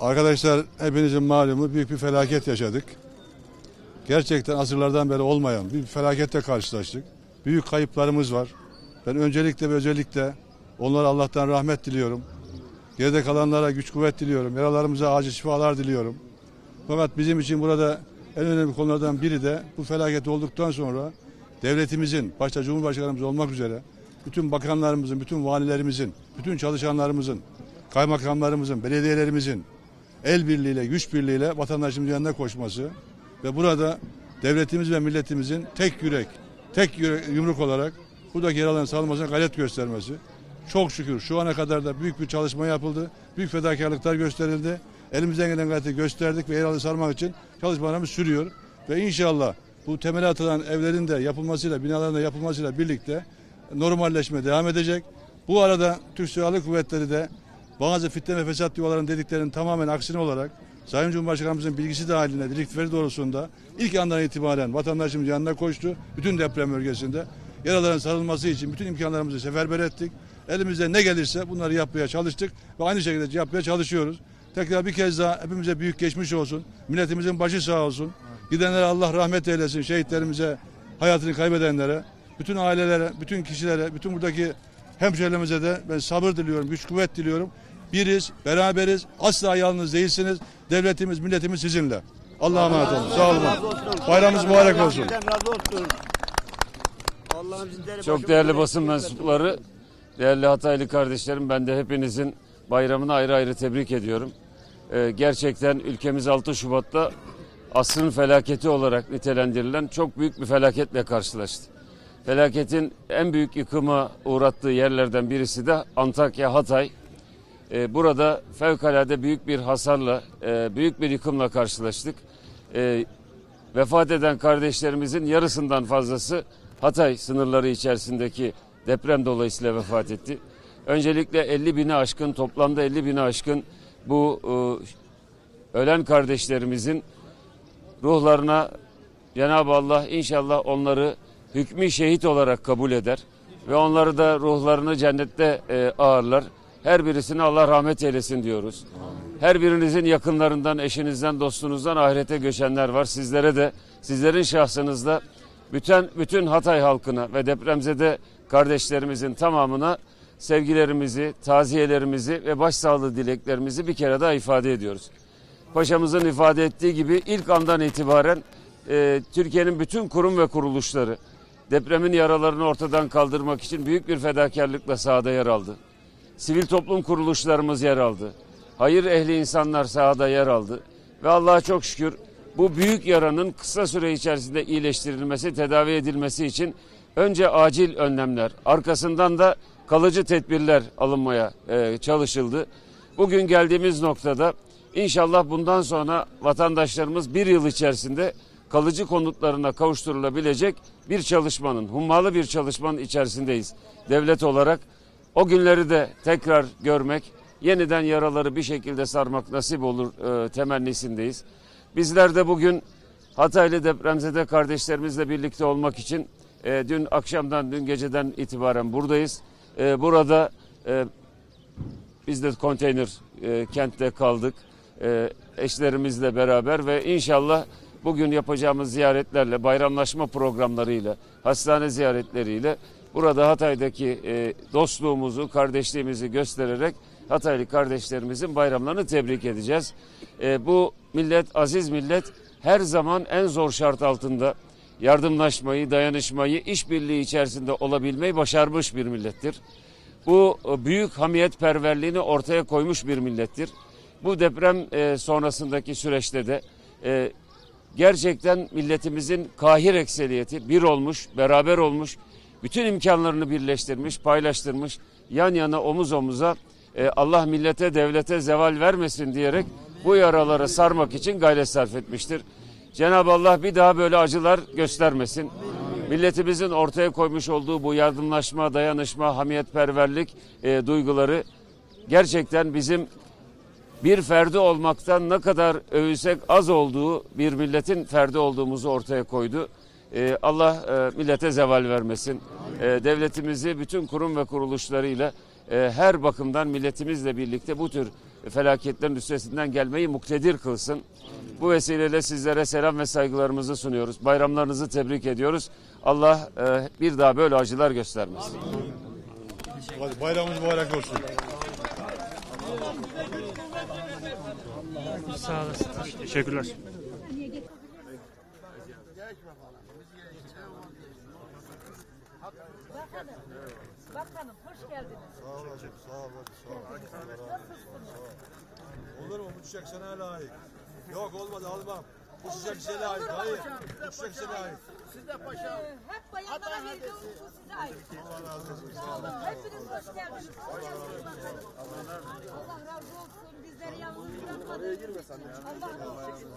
Arkadaşlar hepinizin malumu büyük bir felaket yaşadık. Gerçekten asırlardan beri olmayan bir felaketle karşılaştık. Büyük kayıplarımız var. Ben öncelikle ve özellikle onlara Allah'tan rahmet diliyorum. Geride kalanlara güç kuvvet diliyorum. Yaralarımıza acil şifalar diliyorum. Fakat bizim için burada en önemli konulardan biri de bu felaket olduktan sonra devletimizin, başta Cumhurbaşkanımız olmak üzere bütün bakanlarımızın, bütün valilerimizin, bütün çalışanlarımızın, kaymakamlarımızın, belediyelerimizin el birliğiyle, güç birliğiyle vatandaşımızın yanına koşması ve burada devletimiz ve milletimizin tek yürek, tek yürek, yumruk olarak buradaki yaraların salınmasına gayret göstermesi. Çok şükür şu ana kadar da büyük bir çalışma yapıldı. Büyük fedakarlıklar gösterildi. Elimizden gelen gayreti gösterdik ve yaralı sarmak için çalışmalarımız sürüyor. Ve inşallah bu temel atılan evlerin de yapılmasıyla, binaların da yapılmasıyla birlikte normalleşme devam edecek. Bu arada Türk Silahlı Kuvvetleri de bazı fitne ve fesat yuvaların dediklerinin tamamen aksine olarak Sayın Cumhurbaşkanımızın bilgisi dahilinde direktifleri doğrultusunda ilk andan itibaren vatandaşımız yanına koştu. Bütün deprem bölgesinde yaraların sarılması için bütün imkanlarımızı seferber ettik. Elimizde ne gelirse bunları yapmaya çalıştık ve aynı şekilde yapmaya çalışıyoruz. Tekrar bir kez daha hepimize büyük geçmiş olsun. Milletimizin başı sağ olsun. Gidenlere Allah rahmet eylesin. Şehitlerimize, hayatını kaybedenlere, bütün ailelere, bütün kişilere, bütün buradaki hemşehrilerimize de ben sabır diliyorum, güç kuvvet diliyorum. Biriz, beraberiz, asla yalnız değilsiniz. Devletimiz, milletimiz sizinle. Allah'a emanet olun. Sağ olun. Bayramımız mübarek olsun. Çok değerli basın mensupları, değerli Hataylı kardeşlerim ben de hepinizin bayramını ayrı ayrı tebrik ediyorum. Ee, gerçekten ülkemiz 6 Şubat'ta asrın felaketi olarak nitelendirilen çok büyük bir felaketle karşılaştı. Felaketin en büyük yıkıma uğrattığı yerlerden birisi de Antakya, Hatay. Ee, burada fevkalade büyük bir hasarla, e, büyük bir yıkımla karşılaştık. Ee, vefat eden kardeşlerimizin yarısından fazlası Hatay sınırları içerisindeki deprem dolayısıyla vefat etti. Öncelikle 50 bini aşkın, toplamda 50 bini aşkın bu e, ölen kardeşlerimizin ruhlarına Cenab-ı Allah inşallah onları hükmü şehit olarak kabul eder ve onları da ruhlarını cennette e, ağırlar. Her birisine Allah rahmet eylesin diyoruz. Her birinizin yakınlarından, eşinizden, dostunuzdan ahirete göçenler var. Sizlere de, sizlerin şahsınızda bütün bütün Hatay halkına ve depremzede kardeşlerimizin tamamına sevgilerimizi, taziyelerimizi ve başsağlığı dileklerimizi bir kere daha ifade ediyoruz. Paşamızın ifade ettiği gibi ilk andan itibaren e, Türkiye'nin bütün kurum ve kuruluşları depremin yaralarını ortadan kaldırmak için büyük bir fedakarlıkla sahada yer aldı. Sivil toplum kuruluşlarımız yer aldı. Hayır ehli insanlar sahada yer aldı. Ve Allah'a çok şükür bu büyük yaranın kısa süre içerisinde iyileştirilmesi, tedavi edilmesi için önce acil önlemler, arkasından da kalıcı tedbirler alınmaya e, çalışıldı. Bugün geldiğimiz noktada inşallah bundan sonra vatandaşlarımız bir yıl içerisinde kalıcı konutlarına kavuşturulabilecek bir çalışmanın, hummalı bir çalışmanın içerisindeyiz. Devlet olarak o günleri de tekrar görmek, yeniden yaraları bir şekilde sarmak nasip olur e, temennisindeyiz. Bizler de bugün Hataylı depremzede kardeşlerimizle birlikte olmak için e, dün akşamdan, dün geceden itibaren buradayız. E, burada e, biz de konteyner e, kentte kaldık e, eşlerimizle beraber ve inşallah bugün yapacağımız ziyaretlerle, bayramlaşma programlarıyla, hastane ziyaretleriyle burada Hatay'daki e, dostluğumuzu, kardeşliğimizi göstererek Hataylı kardeşlerimizin bayramlarını tebrik edeceğiz. E, bu millet, aziz millet her zaman en zor şart altında yardımlaşmayı, dayanışmayı, işbirliği içerisinde olabilmeyi başarmış bir millettir. Bu e, büyük hamiyetperverliğini ortaya koymuş bir millettir. Bu deprem e, sonrasındaki süreçte de gerçekten milletimizin kahir ekseriyeti bir olmuş, beraber olmuş, bütün imkanlarını birleştirmiş, paylaştırmış, yan yana omuz omuza e, Allah millete, devlete zeval vermesin diyerek bu yaraları sarmak için gayret sarf etmiştir. Cenab-ı Allah bir daha böyle acılar göstermesin. Milletimizin ortaya koymuş olduğu bu yardımlaşma, dayanışma, hamiyetperverlik e, duyguları gerçekten bizim bir ferdi olmaktan ne kadar övülsek az olduğu bir milletin ferdi olduğumuzu ortaya koydu. Ee, Allah e, millete zeval vermesin. e, devletimizi bütün kurum ve kuruluşlarıyla e, her bakımdan milletimizle birlikte bu tür felaketlerin üstesinden gelmeyi muktedir kılsın. Bu vesileyle sizlere selam ve saygılarımızı sunuyoruz. Bayramlarınızı tebrik ediyoruz. Allah e, bir daha böyle acılar göstermesin. Hadi bayramımız mübarek olsun. Sağ olasın. Teşekkürler. Bakanım, bakanım hoş geldiniz. Olur mu? Bu çiçek sana layık. Yok olmadı almam. Bu çiçek size layık. Hayır. Bu çiçek size layık. Ee, hep bayanlara verdiğim bu size ait. Allah razı olsun. Sağ olun. Hepiniz hoş geldiniz. Allah razı olsun. Bizleri yalnız bırakmadınız. Allah razı olsun.